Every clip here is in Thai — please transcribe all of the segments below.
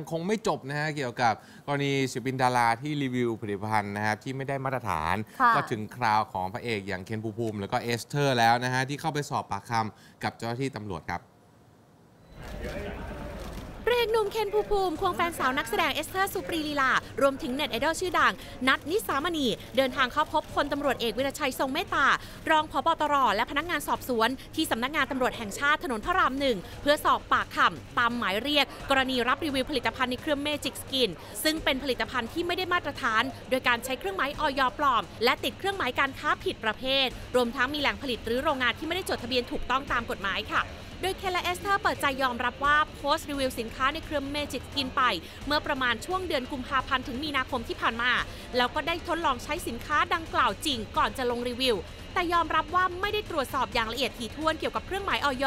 ยังคงไม่จบนะฮะเกี่ยวกับกรณีศิลปินดาราที่รีวิวผลิตภัณฑ์นะครับที่ไม่ได้มาตรฐานค่ะก็ถึงคราวของพระเอกอย่างเคนภูมิภูมิ แล้วก็เอสเธอร์แล้วนะฮะที่เข้าไปสอบปากคำกับเจ้าหน้าที่ตำรวจครับพระ เอกหนุ่มเคนภูภูมิควงแฟนสาวนักแสดงเอสเธอร์สุปรีลีลารวมถึงเน็ตไอดอลชื่อดัง นัทนิสามณี เดินทางเข้าพบพลตำรวจเอกวิรชัยทรงเมตตา รองพบตรและพนักงานสอบสวน ที่สำนักงานตำรวจแห่งชาติถนนพระรามหนึ่งเพื่อสอบปากคำตามหมายเรียก กรณีรับรีวิวผลิตภัณฑ์ในเครื่องเมจิกสกิน ซึ่งเป็นผลิตภัณฑ์ที่ไม่ได้มาตรฐาน โดยการใช้เครื่องหมายออยปลอม และติดเครื่องหมายการค้าผิดประเภท รวมทั้งมีแหล่งผลิตหรือโรงงานที่ไม่ได้จดทะเบียนถูกต้องตามกฎหมายค่ะ โดยเคลาเอสเตอร์เปิดใจยอมรับว่าโพสต์รีวิวสินค้าในเครือเมจิกกินไป เมื่อประมาณช่วงเดือนกุมภาพันธ์ถึงมีนาคมที่ผ่านมา แล้วก็ได้ทดลองใช้สินค้าดังกล่าวจริงก่อนจะลงรีวิว แต่ยอมรับว่าไม่ได้ตรวจสอบอย่างละเอียดถี่ถ้วนเกี่ยวกับเครื่องหมายออย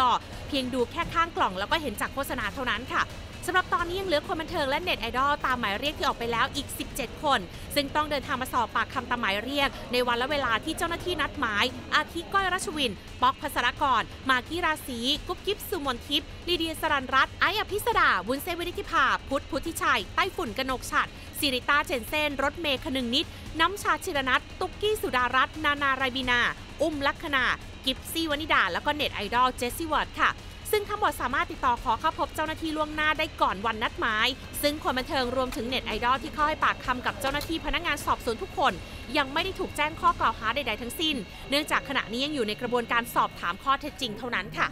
เพียงดูแค่ข้างกล่องแล้วก็เห็นจากโฆษณาเท่านั้นค่ะสำหรับตอนนี้ยังเหลือคนบันเทิงและเน็ตไอดอลตามหมายเรียกที่ออกไปแล้วอีก 17 คน ซึ่งต้องเดินทางมาสอบปากคำตามหมายเรียก ในวันและเวลาที่เจ้าหน้าที่นัดหมาย อาทิก้อยรัชวิน ป๊อกพัสรกร มากีราศีกุ๊บกิ๊บสุมนทิพย์ลีเดียสรันรัตน์ไออภิสดาวุ้นเซวินิธิภาพุทธพุทธิชัยไต้ฝุ่นกนกฉัด สิริต้าเจนเซนรถเมย์คนึงนิด น้ำชาชิรนัทตุ๊กกี้สุดารัตน์นานาไรบีนา อุ้มลักษณากิฟซี่วนิดา แล้วก็เน็ตไอดอลเจสซี่วอร์ดค่ะซึ่งทั้งหมดสามารถติดต่อขอเข้าพบเจ้าหน้าที่ล่วงหน้าได้ก่อนวันนัดหมาย ซึ่งคนบันเทิงรวมถึงเน็ตไอดอลที่เข้าให้ปากคำกับเจ้าหน้าที่พนักงานสอบสวนทุกคน ยังไม่ได้ถูกแจ้งข้อกล่าวหาใด ๆ ทั้งสิ้น เนื่องจากขณะนี้ยังอยู่ในกระบวนการสอบถามข้อเท็จจริงเท่านั้นค่ะ